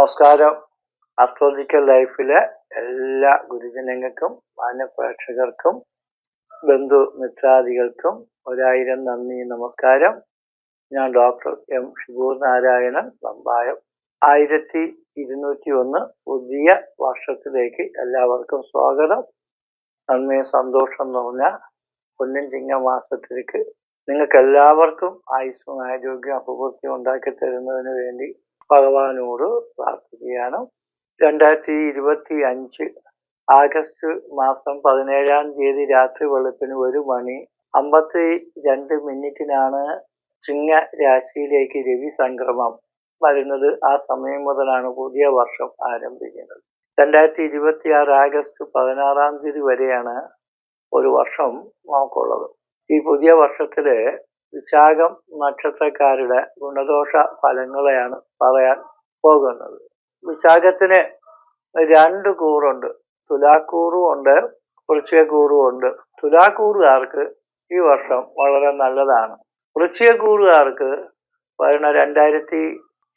നമസ്കാരം. ആസ്ട്രോളജിക്കൽ ലൈഫിലെ എല്ലാ ഗുരുജനങ്ങൾക്കും മാന്യപ്രേക്ഷകർക്കും ബന്ധു മിത്രാദികൾക്കും ഒരായിരം നന്ദി നമസ്കാരം. ഞാൻ ഡോക്ടർ എം ഷിബൂർ നാരായണൻ പമ്പായം. ആയിരത്തി ഇരുന്നൂറ്റി ഒന്ന് പുതിയ വർഷത്തിലേക്ക് എല്ലാവർക്കും സ്വാഗതം. നന്ദി സന്തോഷം നിറഞ്ഞ പൊന്നിൻ ചിങ്ങ മാസത്തിലേക്ക്. നിങ്ങൾക്ക് എല്ലാവർക്കും ആയുസ്സും ആരോഗ്യം അഭിവൃദ്ധിയും ഉണ്ടാക്കി തരുന്നതിന് വേണ്ടി ഭഗവാനോട് പ്രാർത്ഥിക്കുകയാണ്. രണ്ടായിരത്തി ഇരുപത്തി അഞ്ച് ആഗസ്റ്റ് മാസം പതിനേഴാം തീയതി രാത്രി വെളുപ്പിന് ഒരു മണി അമ്പത്തി രണ്ട് മിനിറ്റിനാണ് ചിങ്ങ രാശിയിലേക്ക് രവി സംക്രമം വരുന്നത്. ആ സമയം മുതലാണ് പുതിയ വർഷം ആരംഭിക്കുന്നത്. രണ്ടായിരത്തി ഇരുപത്തി ആറ് ആഗസ്റ്റ് പതിനാറാം തീയതി വരെയാണ് ഒരു വർഷം നമുക്കുള്ളത്. ഈ പുതിയ വർഷത്തിൽ വിശാഖം നക്ഷത്രക്കാരുടെ ഗുണദോഷ ഫലങ്ങളെയാണ് പറയാൻ പോകുന്നത്. വിശാഖത്തിന് രണ്ട് കൂറുണ്ട്. തുലാക്കൂറും ഉണ്ട് വൃശ്ചികൂറും ഉണ്ട്. തുലാക്കൂറുകാർക്ക് ഈ വർഷം വളരെ നല്ലതാണ്. വൃശ്ചികൂറുകാർക്ക് വരുന്ന രണ്ടായിരത്തി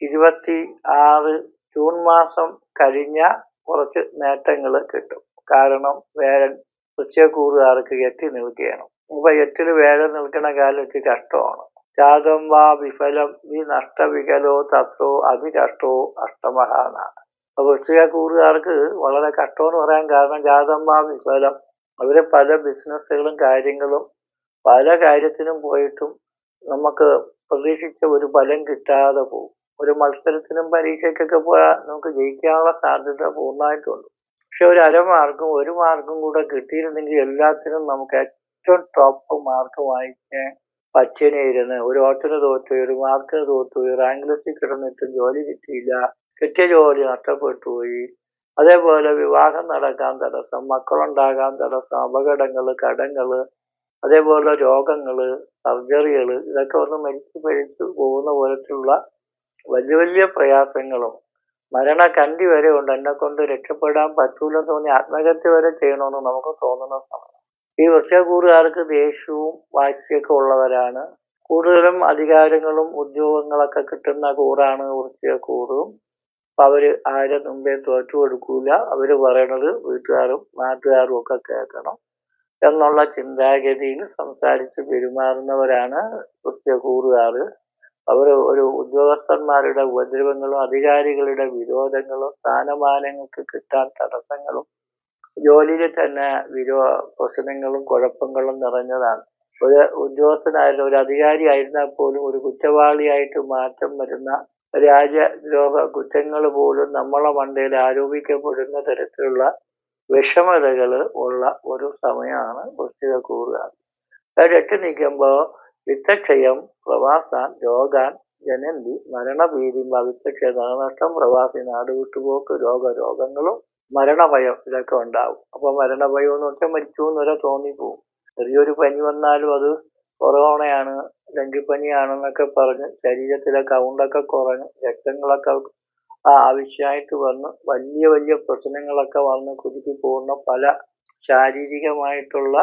ഇരുപത്തി ആറ് ജൂൺ മാസം കഴിഞ്ഞ കുറച്ച് നേട്ടങ്ങൾ കിട്ടും. കാരണം വേരൻ വൃശ്ചികൂറുകാർക്ക് എത്തി നിൽക്കുകയാണ്. ഇപ്പൊ എട്ടിൽ വേഴം നിൽക്കുന്ന കാലത്ത് കഷ്ടമാണ്. ത്യാഗം വാ വിഫലം വി നഷ്ടവികലോ തത്രോ അതികഷ്ടോ അഷ്ടമഹാന. അപ്പൊ വൃശ്ചികക്കൂറുകാർക്ക് വളരെ കഷ്ടമെന്ന് പറയാൻ കാരണം ജാതം വാ വിഫലം. അവർ പല ബിസിനസ്സുകളും കാര്യങ്ങളും പല കാര്യത്തിനും പോയിട്ടും നമുക്ക് പ്രതീക്ഷിച്ച ഒരു ഫലം കിട്ടാതെ പോകും. ഒരു മത്സരത്തിനും പരീക്ഷയ്ക്കൊക്കെ പോയാൽ നമുക്ക് ജയിക്കാനുള്ള സാധ്യത പൂർണമായിട്ടുണ്ട് പക്ഷെ ഒരു അരമാർക്കും ഒരു മാർക്കും കൂടെ കിട്ടിയിരുന്നെങ്കിൽ എല്ലാത്തിനും നമുക്ക് ഏറ്റവും ടോപ്പ് മാർക്ക് വാങ്ങിക്കാൻ ഇരുന്ന് ഒരു ഓട്ടിന് തോറ്റു ഒരു മാർക്കിന് തോറ്റു റാങ്ക് ലിസ്റ്റിൽ കിടന്നിട്ടും ജോലി കിട്ടിയില്ല. കിട്ടിയ ജോലി നഷ്ടപ്പെട്ടു പോയി. അതേപോലെ വിവാഹം നടക്കാൻ തടസ്സം മക്കളുണ്ടാകാൻ തടസ്സം അപകടങ്ങൾ കടങ്ങൾ അതേപോലെ രോഗങ്ങൾ സർജറികൾ ഇതൊക്കെ ഒന്ന് മരിച്ചു മരിച്ചു പോകുന്ന പോലത്തുള്ള വലിയ വലിയ പ്രയാസങ്ങളും. കണ്ടി വരെ ഉണ്ട് എന്നെ കൊണ്ട് രക്ഷപ്പെടാൻ പറ്റൂലെന്ന് തോന്നി. ആത്മഹത്യ വരെ ചെയ്യണമെന്ന് നമുക്ക് തോന്നുന്ന സമയം. ഈ വൃക്ഷകൂറുകാർക്ക് ദേഷ്യവും വാശിയൊക്കെ ഉള്ളവരാണ്. കൂടുതലും അധികാരങ്ങളും ഉദ്യോഗങ്ങളൊക്കെ കിട്ടുന്ന കൂറാണ് വൃശ്ചികക്കൂറും അപ്പൊ അവർ ആരെ മുമ്പേ തോറ്റു കൊടുക്കൂല. അവർ പറയണത് വീട്ടുകാരും നാട്ടുകാരും ഒക്കെ കേൾക്കണം എന്നുള്ള ചിന്താഗതിയിൽ സംസാരിച്ച് പെരുമാറുന്നവരാണ് വൃശ്ചികക്കൂറുകാർ അവർ ഒരു ഉദ്യോഗസ്ഥന്മാരുടെ ഉപദ്രവങ്ങളും അധികാരികളുടെ വിരോധങ്ങളും സ്ഥാനമാനങ്ങൾക്ക് കിട്ടാൻ തടസ്സങ്ങളും ജോലിയിൽ തന്നെ വിരോ പ്രശ്നങ്ങളും കുഴപ്പങ്ങളും നിറഞ്ഞതാണ്. ഒരു ഉദ്യോഗസ്ഥനായിരുന്ന ഒരു അധികാരി ആയിരുന്നാൽ പോലും ഒരു കുറ്റവാളിയായിട്ട് മാറ്റം വരുന്ന രാജ്യദ്രോഹ കുറ്റങ്ങൾ പോലും നമ്മളെ മണ്ടയിൽ ആരോപിക്കപ്പെടുന്ന തരത്തിലുള്ള വിഷമതകൾ ഉള്ള ഒരു സമയമാണ് വൃശ്ചിക കൂറുകാർ എട്ട് നിൽക്കുമ്പോൾ വിത്തക്ഷയം പ്രവാസാൻ രോഗാൻ ജനന്തി മരണഭീതി വിത്തക്ഷയ ധനനഷ്ടം പ്രവാസി നാട് വിട്ടുപോക്ക് രോഗരോഗങ്ങളും മരണഭയം ഇതൊക്കെ ഉണ്ടാവും. അപ്പൊ മരണഭയം എന്ന് വെച്ചാൽ മരിച്ചു എന്ന് വരെ തോന്നിപ്പോവും. ചെറിയൊരു പനി വന്നാലും അത് കൊറോണയാണ് ഡെങ്കിപ്പനിയാണെന്നൊക്കെ പറഞ്ഞ് ശരീരത്തിലെ കൗണ്ടൊക്കെ കുറഞ്ഞ് രക്തങ്ങളൊക്കെ ആവശ്യമായിട്ട് വന്ന് വലിയ വലിയ പ്രശ്നങ്ങളൊക്കെ വന്ന് കുരുക്കി പോകുന്ന പല ശാരീരികമായിട്ടുള്ള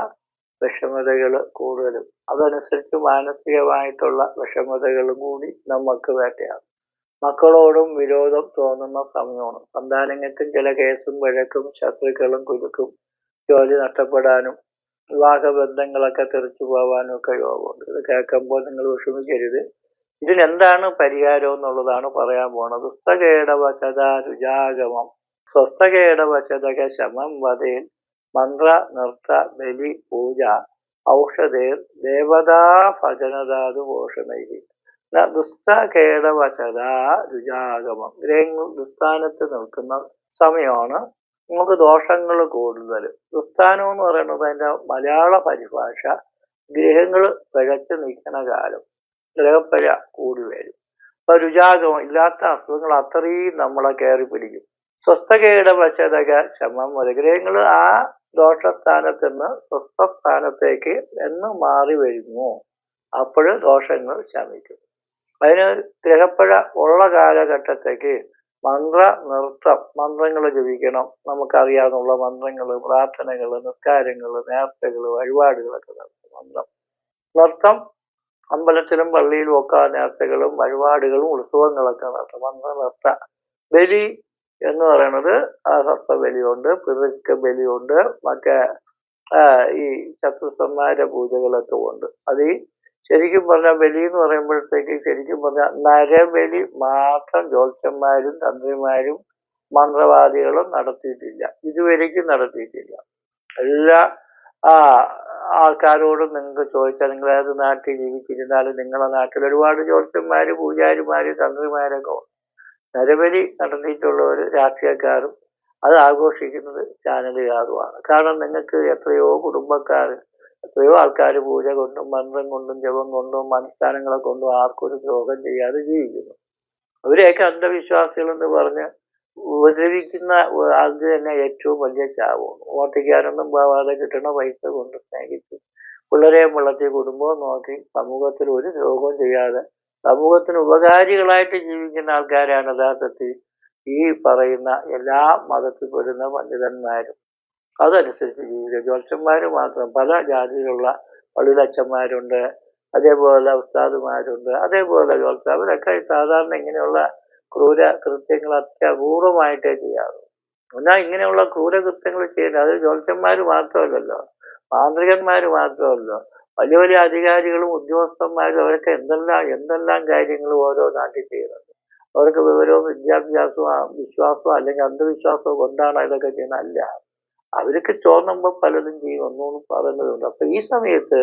വിഷമതകൾ കൂടുതലും. അതനുസരിച്ച് മാനസികമായിട്ടുള്ള വിഷമതകളും കൂടി നമുക്ക് വേട്ടയാണ് മക്കളോടും വിരോധം തോന്നുന്ന സമയമാണ്. സന്താനങ്ങൾക്കും ചില കേസും വഴക്കും ശത്രുക്കളും കുരുക്കും ജോലി നഷ്ടപ്പെടാനും വിവാഹ ബന്ധങ്ങളൊക്കെ തെറിച്ചു പോകാനും ഒക്കെ യോഗമുണ്ട്. ഇത് കേൾക്കുമ്പോൾ നിങ്ങൾ വിഷമിക്കരുത്. ഇതിനെന്താണ് പരിഹാരം എന്നുള്ളതാണ് പറയാൻ പോണത്. പുസ്തകേടവചത രുജാഗമം സ്വസ്ഥകേടവചതക ശമം വതേൻ മന്ത്ര നൃത്ത ബലി പൂജ. ഔഷധേർ ദേവതാ ഭജനധാതു പോഷണൈ ദുസ്തകേടവശത രുചാഗമം. ഗ്രഹങ്ങൾ ദുസ്ഥാനത്ത് നിൽക്കുന്ന സമയമാണ് നമുക്ക് ദോഷങ്ങൾ കൂടുതൽ. ദുസ്ഥാനം എന്ന് പറയുന്നത് അതിന്റെ മലയാള പരിഭാഷ ഗ്രഹങ്ങൾ പിഴച്ചു നിൽക്കുന്ന കാലം. ഗ്രഹപ്പഴ കൂടി വരും. അപ്പൊ രുചാഗമം ഇല്ലാത്ത അസുഖങ്ങൾ അത്രയും നമ്മളെ കയറി പിടിക്കും. സ്വസ്ഥകേടവശതക ശമം വരെ ഗ്രഹങ്ങൾ ആ ദോഷസ്ഥാനത്ത് നിന്ന് സ്വസ്ഥസ്ഥാനത്തേക്ക് എന്ന് മാറി വരുന്നു. അപ്പോൾ ദോഷങ്ങൾ ശമിക്കും. അതിന് ഗ്രഹപ്പഴ ഉള്ള കാലഘട്ടത്തേക്ക് മന്ത്ര നൃത്തം മന്ത്രങ്ങൾ ജപിക്കണം. നമുക്കറിയാവുന്ന മന്ത്രങ്ങൾ പ്രാർത്ഥനകൾ നിസ്കാരങ്ങൾ നേർച്ചകൾ വഴിപാടുകളൊക്കെ നടത്തും. മന്ത്രം. നൃത്തം അമ്പലത്തിലും പള്ളിയിലും ഒക്കെ നേർച്ചകളും വഴിപാടുകളും ഉത്സവങ്ങളൊക്കെ നടത്തും. മന്ത്ര നൃത്ത. ബലി എന്ന് പറയുന്നത് സർപ്പബലിയുണ്ട് പിതൃക്ക ബലിയുണ്ട് മറ്റേ ഈ ശത്രുസന്മാരുടെ പൂജകളൊക്കെ ഉണ്ട്. അത് ഈ ശരിക്കും പറഞ്ഞാൽ ബലി എന്ന് പറയുമ്പോഴത്തേക്ക് ശരിക്കും പറഞ്ഞാൽ നരബലി മാത്രം ജ്യോത്സ്യന്മാരും തന്ത്രിമാരും മന്ത്രവാദികളും നടത്തിയിട്ടില്ല. ഇതുവരേക്കും നടത്തിയിട്ടില്ല. എല്ലാ ആ ആൾക്കാരോടും നിങ്ങൾക്ക് ചോദിച്ചാൽ നിങ്ങൾ ഏത് നാട്ടിൽ ജീവിച്ചിരുന്നാലും നിങ്ങളുടെ നാട്ടിൽ ഒരുപാട് ജ്യോത്സ്യന്മാര് പൂജാരിമാര് തന്ത്രിമാരൊക്കെ നരബലി നടത്തിയിട്ടുള്ളവർ രാഷ്ട്രീയക്കാരും അത് ആഘോഷിക്കുന്നത് ചാനലുകാരുമാണ്. കാരണം നിങ്ങൾക്ക് എത്രയോ കുടുംബക്കാർ എത്രയോ ആൾക്കാർ പൂജ കൊണ്ടും മന്ത്രം കൊണ്ടും ജപം കൊണ്ടും അനുഷ്ഠാനങ്ങളെ കൊണ്ടും ആർക്കും ഒരു ദ്രോഹം ചെയ്യാതെ ജീവിക്കുന്നു. അവരെയൊക്കെ അന്ധവിശ്വാസികൾ എന്ന് പറഞ്ഞ് ഉപദ്രവിക്കുന്ന അത് തന്നെ ഏറ്റവും വലിയ ശാപമാണ്. ഓട്ടിക്കാനൊന്നും പോവാതെ കിട്ടുന്ന പൈസ കൊണ്ട് സ്നേഹിച്ച് പിള്ളേരെയും വളർത്തി കുടുംബവും നോക്കി സമൂഹത്തിൽ ഒരു ദ്രോഹവും ചെയ്യാതെ സമൂഹത്തിന് ഉപകാരികളായിട്ട് ജീവിക്കുന്ന ആൾക്കാരാണ് യഥാർത്ഥത്തിൽ ഈ പറയുന്ന എല്ലാ മതത്തിൽ പെടുന്ന പണ്ഡിതന്മാരും. അതനുസരിച്ച് ജീവിക്കുക ജോത്സ്യന്മാർ മാത്രം പല ജാതിയിലുള്ള പള്ളിയിലച്ചന്മാരുണ്ട് അതേപോലെ ഉസ്താദുമാരുണ്ട് അതേപോലെ ജോത്സ്യ അവരൊക്കെ സാധാരണ ഇങ്ങനെയുള്ള ക്രൂര കൃത്യങ്ങൾ അത്യപൂർവമായിട്ടേ ചെയ്യാറുള്ളൂ എന്നാൽ ഇങ്ങനെയുള്ള ക്രൂരകൃത്യങ്ങൾ ചെയ്യുന്നത് അത് ജോത്സ്യന്മാർ മാത്രമല്ലല്ലോ മാന്ത്രികന്മാർ മാത്രമല്ലോ വലിയ വലിയ അധികാരികളും ഉദ്യോഗസ്ഥന്മാരും അവരൊക്കെ എന്തെല്ലാം എന്തെല്ലാം കാര്യങ്ങൾ ഓരോ നാട്ടിൽ ചെയ്യുന്നുണ്ട് അവർക്ക് വിവരവും വിദ്യാഭ്യാസവും വിശ്വാസവും അല്ലെങ്കിൽ അന്ധവിശ്വാസവും കൊണ്ടാണ് ഇതൊക്കെ ചെയ്യുന്നത്. അല്ല. അവർക്ക് ചോർന്നുമ്പോൾ പലതും ചെയ്യും. ഒന്നും പറയുന്നതുണ്ട്. അപ്പൊ ഈ സമയത്ത്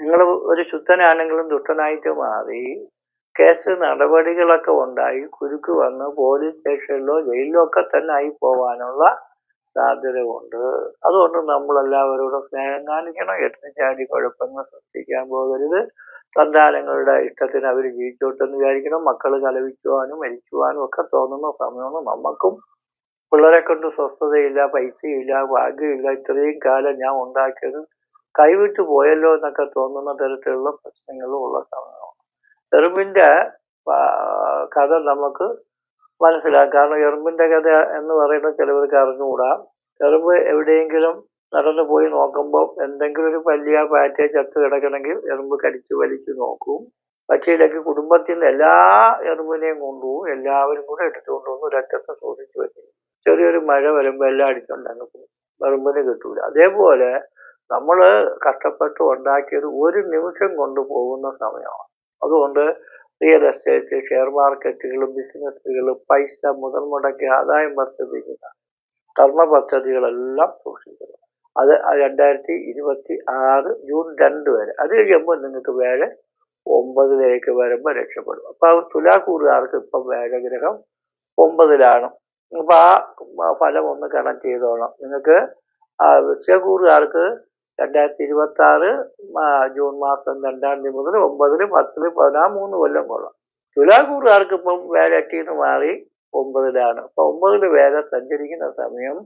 നിങ്ങൾ ഒരു ശുദ്ധനാണെങ്കിലും ദുഷ്ടനായിട്ട് മാറി കേസ് നടപടികളൊക്കെ ഉണ്ടായി കുരുക്ക് വന്ന് പോലീസ് സ്റ്റേഷനിലോ ജയിലിലോ ഒക്കെ തന്നെ ആയി പോവാനുള്ള സാധ്യതയുണ്ട്. അതുകൊണ്ട് നമ്മളെല്ലാവരോടും സ്നേഹം കാണിക്കണം ചാടി കുഴപ്പങ്ങൾ സൃഷ്ടിക്കാൻ പോകരുത്. സന്താനങ്ങളുടെ ഇഷ്ടത്തിന് അവർ ജീവിച്ചോട്ടെന്ന് വിചാരിക്കണം. മക്കൾ കലവിക്കുവാനും മരിക്കുവാനും ഒക്കെ തോന്നുന്ന സമയമാണ് നമുക്കും പിള്ളേരെ കൊണ്ട് സ്വസ്ഥതയില്ല പൈസയില്ല ഭാഗ്യമില്ല. ഇത്രയും കാലം ഞാൻ ഉണ്ടാക്കിയത് കൈവിട്ടു പോയല്ലോ എന്നൊക്കെ തോന്നുന്ന തരത്തിലുള്ള പ്രശ്നങ്ങളും ഉള്ള സമയമാണ്. എറുമ്പിന്റെ കഥ നമുക്ക് മനസ്സിലാക്കാം. കാരണം എറുമ്പിന്റെ കഥ എന്ന് പറയുന്നത് ചിലവർക്ക് അറിഞ്ഞുകൂടാ. എറുമ്പ് എവിടെയെങ്കിലും നടന്നു പോയി നോക്കുമ്പോൾ എന്തെങ്കിലും ഒരു പല്ലിയ പാറ്റ ചത്തു കിടക്കണമെങ്കിൽ എറുമ്പ് കടിച്ചു വലിച്ചു നോക്കും. പക്ഷേ ഇതൊക്കെ കുടുംബത്തിൽ നിന്ന് എല്ലാ എറുമ്പിനെയും കൊണ്ടുപോകും. എല്ലാവരും കൂടെ എടുത്തുകൊണ്ടുവന്ന് ഒരറ്റത്ത് സൂക്ഷിച്ചു വെക്കും. ചെറിയൊരു മഴ വരുമ്പോൾ എല്ലാം അടിച്ചുകൊണ്ടങ്ങ് പോകും. കിട്ടൂല. അതേപോലെ നമ്മൾ കഷ്ടപ്പെട്ട് ഉണ്ടാക്കിയത് ഒരു നിമിഷം കൊണ്ട് പോകുന്ന സമയമാണ്. അതുകൊണ്ട് റിയൽ എസ്റ്റേറ്റ് ഷെയർ മാർക്കറ്റുകൾ ബിസിനസ്സുകൾ പൈസ മുതൽ മുടക്കി ആദായം വർദ്ധിപ്പിക്കുന്ന കർമ്മ പദ്ധതികളെല്ലാം സൂക്ഷിക്കുന്നു. അത് രണ്ടായിരത്തി ഇരുപത്തി ആറ് ജൂൺ രണ്ട് വരെ. അത് കഴിയുമ്പോൾ നിങ്ങൾക്ക് വേറെ ഒമ്പതിലേക്ക് വരുമ്പോൾ രക്ഷപ്പെടും. അപ്പൊ ആ തുലാക്കൂറുകാർക്ക് ഇപ്പം വേഴഗ്രഹം ഒമ്പതിലാണ്. അപ്പൊ ആ ഫലം ഒന്ന് കണക്ട് ചെയ്തോളാം. നിങ്ങൾക്ക് ആ വൃക്ഷകൂറുകാർക്ക് രണ്ടായിരത്തി ഇരുപത്തി ആറ് ജൂൺ മാസം രണ്ടാം തീയതി മുതൽ ഒമ്പതിന് പത്തിന് പതിനാറ് മൂന്ന് കൊല്ലം കൊള്ളാം. തുലാക്കൂറുകാർക്ക് ഇപ്പം വേലറ്റിന്ന് മാറി ഒമ്പതിലാണ്. അപ്പൊ ഒമ്പതിൽ വേല സഞ്ചരിക്കുന്ന സമയം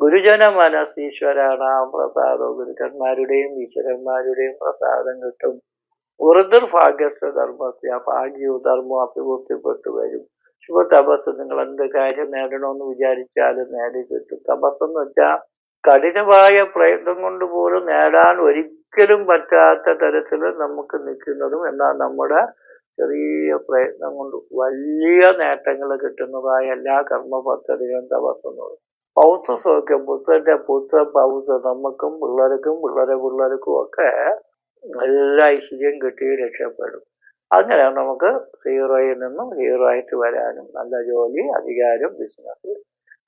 ഗുരുജന മനസ് മനസ്സീശ്വരാണാം. പ്രസാദം ഗുരുക്കന്മാരുടെയും ഈശ്വരന്മാരുടെയും പ്രസാദം കിട്ടും. ഉറുദുർ ഭാഗ്യസ്ഥ ഭാഗ്യവും ധർമ്മവും അഭിവൃദ്ധിപ്പെട്ടു വരും. ശുഭ തപസ് നിങ്ങൾ എന്ത് കാര്യം നേടണമെന്ന് വിചാരിച്ചാലും നേടി കിട്ടും. തപസ് എന്ന് വെച്ചാൽ കഠിനമായ പ്രയത്നം കൊണ്ട് പോലും നേടാൻ ഒരിക്കലും പറ്റാത്ത തരത്തിൽ നമുക്ക് നിൽക്കുന്നതും എന്നാൽ നമ്മുടെ ചെറിയ പ്രയത്നം കൊണ്ട് വലിയ നേട്ടങ്ങൾ കിട്ടുന്നതായ എല്ലാ കർമ്മ പദ്ധതികളും തപസ്സെന്ന് പറയും. പൗത്ര സൗഖ്യം പുത്രന്റെ പുത്ര പൗത്ര നമുക്കും പിള്ളേർക്കും പിള്ളേരെ പിള്ളേർക്കും ഒക്കെ എല്ലാ ഐശ്വര്യം കിട്ടി രക്ഷപ്പെടും. അങ്ങനെ നമുക്ക് സീറോയിൽ നിന്നും ഹീറോ ആയിട്ട് വരാനും നല്ല ജോലി അധികാരം ബിസിനസ്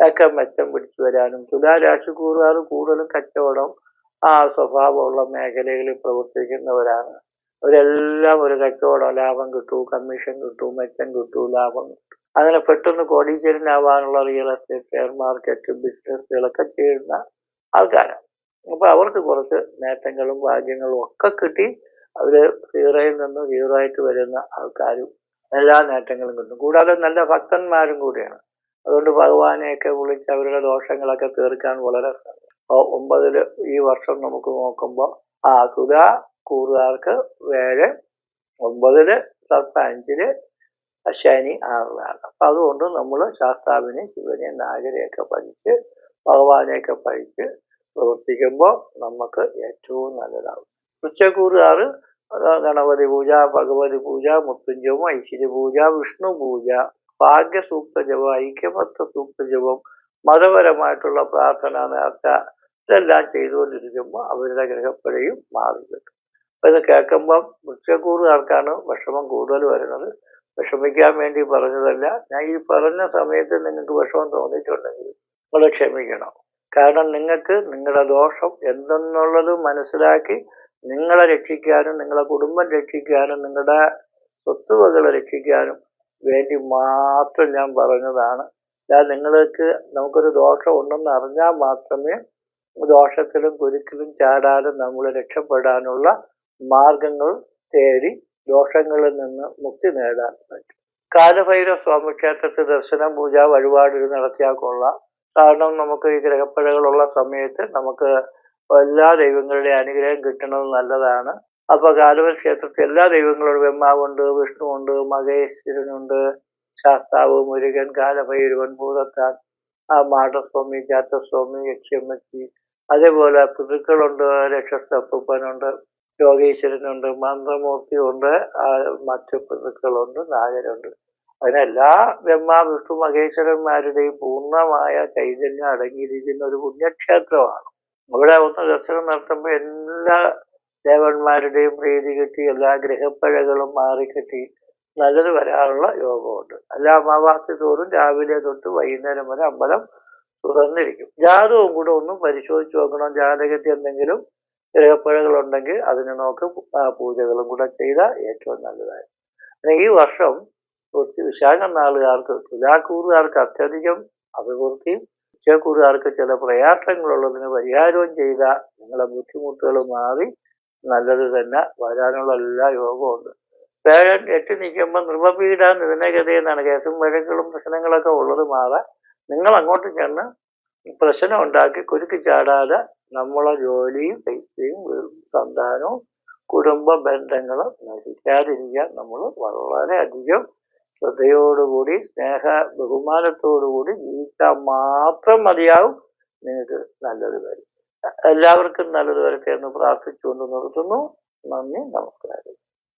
ഒക്കെ മെച്ചം പിടിച്ചു വരാനും. തുലാരാശിക്കൂറുകാർ കൂടുതലും കച്ചവടം ആ സ്വഭാവമുള്ള മേഖലകളിൽ പ്രവർത്തിക്കുന്നവരാണ്. അവരെല്ലാം ഒരു കച്ചവടം ലാഭം കിട്ടൂ കമ്മീഷൻ കിട്ടൂ മെച്ചം കിട്ടൂ ലാഭം അങ്ങനെ പെട്ടെന്ന് കോടീശ്വരനാവാനുള്ള റിയൽ എസ്റ്റേറ്റ് ഷെയർ മാർക്കറ്റ് ബിസിനസ്സുകളൊക്കെ ചെയ്യുന്ന ആൾക്കാരാണ്. അപ്പോൾ അവർക്ക് കുറച്ച് നേട്ടങ്ങളും ഭാഗ്യങ്ങളും ഒക്കെ കിട്ടി അവർ ഹീറോയിൽ നിന്ന് ഹീറോ ആയിട്ട് വരുന്ന ആൾക്കാരും എല്ലാ നേട്ടങ്ങളും കിട്ടും. കൂടാതെ നല്ല ഭക്തന്മാരും കൂടിയാണ്. അതുകൊണ്ട് ഭഗവാനെയൊക്കെ വിളിച്ച് അവരുടെ ദോഷങ്ങളൊക്കെ തീർക്കാൻ വളരെ ഒമ്പതിൽ ഈ വർഷം നമുക്ക് നോക്കുമ്പോൾ ആ തുല കൂറുകാർക്ക് വേഴ് ഒമ്പതിൽ സർപ്പ അഞ്ചിൽ ശനി ആറിലാണ് അപ്പം അതുകൊണ്ട് നമ്മൾ ശാസ്താവിനെ ശിവനെ നാഗരെയൊക്കെ പഠിച്ച് ഭഗവാനെയൊക്കെ പഠിച്ച് പ്രവർത്തിക്കുമ്പോൾ നമുക്ക് ഏറ്റവും നല്ലതാകും ഉച്ചക്കൂറുകാർ ഗണപതി പൂജ ഭഗവതി പൂജ മുത്തുഞ്ചവും ഐശ്വര്യ പൂജ വിഷ്ണു പൂജ ഭാഗ്യസൂക്ത ജപം ഐക്യമത്വ സൂക്ത ജപം മതപരമായിട്ടുള്ള പ്രാർത്ഥന നേർച്ച ഇതെല്ലാം ചെയ്തുകൊണ്ടിരിക്കുമ്പോൾ അവരുടെ ഗ്രഹപ്പഴയും മാറി കിട്ടും. അപ്പൊ ഇത് കേൾക്കുമ്പം വൃക്ഷക്കൂറുകാർക്കാണ് വിഷമം കൂടുതൽ വരുന്നത്. വിഷമിക്കാൻ വേണ്ടി പറഞ്ഞതല്ല ഞാൻ ഈ പറഞ്ഞ സമയത്ത് നിങ്ങൾക്ക് വിഷമം തോന്നിയിട്ടുണ്ടെങ്കിൽ നിങ്ങൾ ക്ഷമിക്കണം. കാരണം നിങ്ങൾക്ക് നിങ്ങളുടെ ദോഷം എന്തെന്നുള്ളത് മനസ്സിലാക്കി നിങ്ങളെ രക്ഷിക്കാനും നിങ്ങളെ കുടുംബം രക്ഷിക്കാനും നിങ്ങളുടെ സ്വത്തുവകളെ രക്ഷിക്കാനും വേണ്ടി മാത്രം ഞാൻ പറഞ്ഞതാണ്. ഞാൻ നിങ്ങൾക്ക് നമുക്കൊരു ദോഷം ഉണ്ടെന്ന് അറിഞ്ഞാൽ മാത്രമേ ദോഷത്തിലും കുരുക്കിലും ചാടാനും നമ്മൾ രക്ഷപ്പെടാനുള്ള മാർഗങ്ങൾ തേടി ദോഷങ്ങളിൽ നിന്ന് മുക്തി നേടാൻ പറ്റും. കാലഭൈരവ സ്വാമി ക്ഷേത്രത്തിൽ ദർശനം പൂജ വഴിപാട് നടത്തിയാൽ കൊള്ളാം. കാരണം നമുക്ക് ഈ ഗ്രഹപ്പഴകളുള്ള സമയത്ത് നമുക്ക് എല്ലാ ദൈവങ്ങളുടെ അനുഗ്രഹം കിട്ടുന്നത് നല്ലതാണ്. അപ്പൊ കാലുവൽ ക്ഷേത്രത്തിൽ എല്ലാ ദൈവങ്ങളോടും ബ്രഹ്മാവുണ്ട് വിഷ്ണുവുണ്ട് മഹേശ്വരനുണ്ട് ശാസ്താവ് മുരുകൻ കാലഭൈരവൻ ഭൂതത്താൻ ആ മാടസ്വാമി ജാത്തസ്വാമി യക്ഷ്യമ്മച്ചി അതേപോലെ പിതൃക്കളുണ്ട് രക്ഷസ്തപ്പനുണ്ട് യോഗീശ്വരനുണ്ട് മന്ത്രമൂർത്തിയുണ്ട് മറ്റു പിതൃക്കളുണ്ട് നാഗരുണ്ട് അതിനെല്ലാ ബ്രഹ്മ വിഷ്ണു മഹേശ്വരന്മാരുടെയും പൂർണമായ ചൈതന്യം അടങ്ങിയിരിക്കുന്ന ഒരു പുണ്യക്ഷേത്രമാണ്. അവിടെ ഒന്ന് ദർശനം നടത്തുമ്പോൾ എല്ലാ ദേവന്മാരുടെയും പ്രീതി കിട്ടി എല്ലാ ഗ്രഹപ്പഴകളും മാറിക്കിട്ടി നല്ലത് വരാനുള്ള യോഗമുണ്ട്. എല്ലാ അമാവാസി തോറും രാവിലെ തൊട്ട് വൈകുന്നേരം വരെ അമ്പലം തുറന്നിരിക്കും. ജാതകവും കൂടെ ഒന്ന് പരിശോധിച്ച് നോക്കണം. ജാതകത്തിൽ എന്തെങ്കിലും ഗ്രഹപ്പഴകളുണ്ടെങ്കിൽ അതിനെ നോക്ക് പൂജകളും കൂടെ ചെയ്താൽ ഏറ്റവും നല്ലതായിരുന്നു ഈ വർഷം വിശാഖം നാളുകാർക്ക് തുലാക്കൂറുകാർക്ക് അത്യധികം അഭിവൃദ്ധിയും ഉച്ചക്കൂറുകാർക്ക് ചില പ്രയാസങ്ങളുള്ളതിന് പരിഹാരവും ചെയ്ത നിങ്ങളെ ബുദ്ധിമുട്ടുകൾ മാറി നല്ലത് തന്നെ വരാനുള്ള എല്ലാ യോഗവും ഉണ്ട്. വേഗം എട്ടി നിൽക്കുമ്പോൾ നിർമ്മപീഡ നിധനഗതി എന്നാണ് കേസും വഴക്കുകളും പ്രശ്നങ്ങളൊക്കെ ഉള്ളത് മാറാൻ നിങ്ങൾ അങ്ങോട്ട് ചെന്ന് പ്രശ്നം ഉണ്ടാക്കി കുരുക്കി ചാടാതെ നമ്മളെ ജോലിയും പൈസയും സന്താനവും കുടുംബ ബന്ധങ്ങളും നശിക്കാതിരിക്കാൻ നമ്മൾ വളരെയധികം ശ്രദ്ധയോടുകൂടി സ്നേഹ ബഹുമാനത്തോടുകൂടി ജീവിച്ചാൽ മാത്രം മതിയാവും നിങ്ങൾക്ക് നല്ലത് വരും എല്ലാവർക്കും നല്ലത് വരട്ടെ എന്ന് പ്രാർത്ഥിച്ചുകൊണ്ട് നിർത്തുന്നു. നന്ദി നമസ്കാരം.